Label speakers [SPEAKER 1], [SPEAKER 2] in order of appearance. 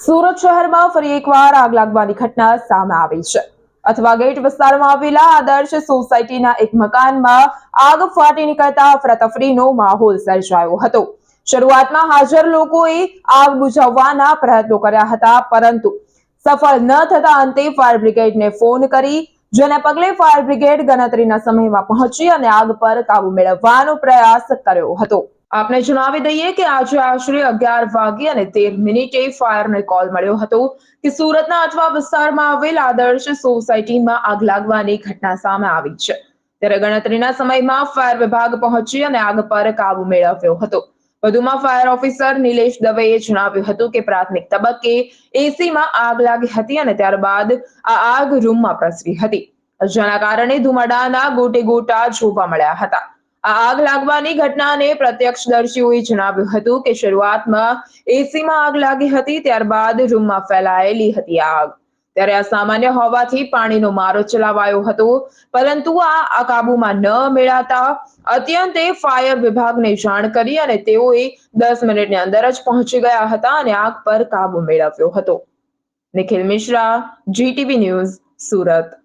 [SPEAKER 1] સુરત શહેરમાં ફરી એકવાર આગ લાગવાની ઘટના સામે આવી છે. અથવા ગેટ વિસ્તારમાં આવેલા આદર્શ સોસાયટીના એક મકાનમાં આગ ફાટી નીકળતા અફરાતફરીનો માહોલ સર્જાયો હતો. શરૂઆતમાં હાજર લોકોએ આગ બુઝાવવાના પ્રયત્નો કર્યા હતા, પરંતુ સફળ ન થતા અંતે ફાયર બ્રિગેડને ફોન કરી, જેને પગલે ફાયર બ્રિગેડ ગણતરીના સમયમાં પહોંચી અને આગ પર કાબુ મેળવવાનો પ્રયાસ કર્યો હતો. આપને જણાવી દઈએ કે આજે આશરે અગિયાર વાગે અને તેર મિનિટે ફાયરને કોલ મળ્યો હતો કે સુરતના અઠવા વિસ્તારમાં આવેલ આદર્શ સોસાયટીમાં આગ લાગવાની ઘટના સામે આવી છે. ત્યારે ગણતરીના સમયમાં ફાયર વિભાગ પહોંચી અને આગ પર કાબુ મેળવ્યો હતો. વધુમાં ફાયર ઓફિસર નિલેશ દવેએ જણાવ્યું હતું કે પ્રાથમિક તબક્કે એસીમાં આગ લાગી હતી અને ત્યારબાદ આ આગ રૂમમાં પ્રસરી હતી. જેના કારણે ધુમાડાના ગોટે ગોટા જોવા મળ્યા હતા. આ આગ લાગવાની ઘટનાને પ્રત્યક્ષદર્શીઓએ જણાવ્યું હતું કે શરૂઆતમાં એસીમાં આગ લાગી હતી, ત્યારબાદ રૂમમાં ફેલાયેલી હતી આગ. ત્યારે આ સામાન્ય હોવાથી પાણીનો મારો ચલાવાયો હતો, પરંતુ આ કાબુમાં ન મેળાતા અત્યંતે ફાયર વિભાગને જાણ કરી અને તેઓએ દસ મિનિટની અંદર જ પહોંચી ગયા હતા અને આગ પર કાબુ મેળવ્યો હતો. Nikhil Mishra, GTV news, Surat.